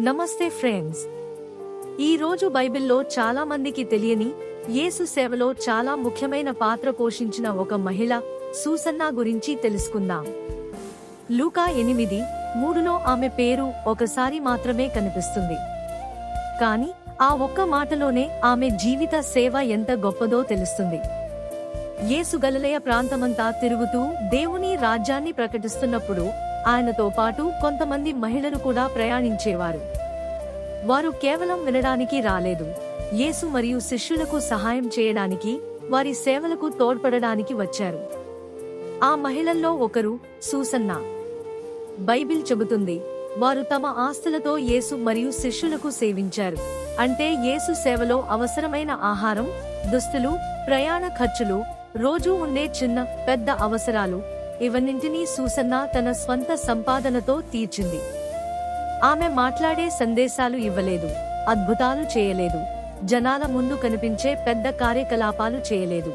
నమస్తే ఫ్రెండ్స్. ఈ రోజు బైబిల్లో చాలా మందికి తెలియని యేసు సేవలో చాలా ముఖ్యమైన పాత్ర పోషించిన ఒక మహిళ సూసన్నా గురించి తెలుసుకుందాం. లూకా ఎనిమిది మూడులో ఆమె పేరు ఒకసారి మాత్రమే కనిపిస్తుంది. కాని ఆ ఒక్క మాటలోనే ఆమె జీవిత సేవ ఎంత గొప్పదో తెలుస్తుంది. యేసు గలలయ ప్రాంతమంతా తిరుగుతూ దేవుని రాజ్యాన్ని ప్రకటిస్తున్నప్పుడు ఆయనతో పాటు కొంతమంది మహిళలు కూడా ప్రయాణించేవారు. వారు కేవలం వినడానికి రాలేదు. యేసు మరియు శిష్యులకు సహాయం చేయడానికి వారి సేవలకు తోడ్పడడానికి వచ్చారు. ఆ మహిళల్లో ఒకరు సూసన్నా. బైబిల్ చెబుతుంది వారు తమ ఆస్తులతో యేసు మరియు శిష్యులకు సేవించారు. అంటే యేసు సేవలో అవసరమైన ఆహారం దుస్తులు ప్రయాణ ఖర్చులు రోజూ ఉండే చిన్న పెద్ద అవసరాలు ఇవన్నింటినీ సూసన్న తన స్వంత సంపాదనతో తీర్చింది. ఆమె మాట్లాడే సందేశాలు ఇవ్వలేదు అద్భుతాలు చేయలేదు జనాల ముందు కనిపించే పెద్ద కార్యకలాపాలు చేయలేదు.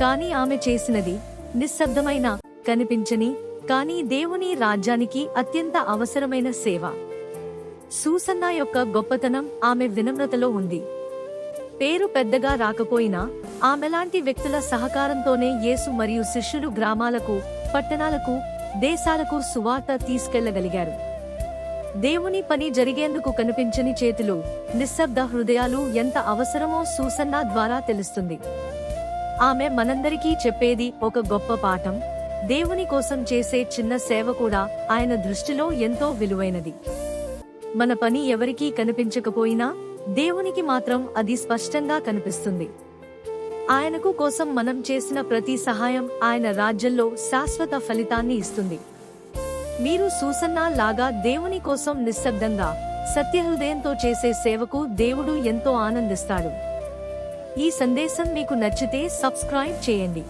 కానీ ఆమె చేసినది నిశ్శబ్దమైన కనిపించని కానీ దేవుని రాజ్యానికి అత్యంత అవసరమైన సేవ. సూసన్న యొక్క గొప్పతనం ఆమె వినమ్రతలో ఉంది. పేరు పెద్దగా రాకపోయినా ఆమెలాంటి వ్యక్తుల సహకారంతోనే యేసు మరియు శిష్యులు గ్రామాలకు పట్టణాలకు దేశాలకు సువార్త తీసుకెళ్ళగలిగారు. దేవుని పని జరిగేందుకు కనిపించని చేతులు నిశ్శబ్ద హృదయాలు ఎంత అవసరమో సూసన్నా ద్వారా తెలుస్తుంది. ఆమె మనందరికీ చెప్పేది ఒక గొప్ప పాఠం దేవుని కోసం చేసే చిన్న సేవ కూడా ఆయన దృష్టిలో ఎంతో విలువైనది. మన పని ఎవరికీ కనిపించకపోయినా దేవునికి మాత్రం అది స్పష్టంగా కనిపిస్తుంది. ఆయనకు కోసం మనం చేసిన ప్రతి సహాయం ఆయన రాజ్యంలో శాశ్వత ఫలితాన్ని ఇస్తుంది. మీరు సూసన్నా లాగా దేవుని కోసం నిశ్శబ్దంగా సత్యహృదయంతో చేసే సేవకు దేవుడు ఎంతో ఆనందిస్తాడు. ఈ సందేశం మీకు నచ్చితే సబ్స్క్రైబ్ చేయండి.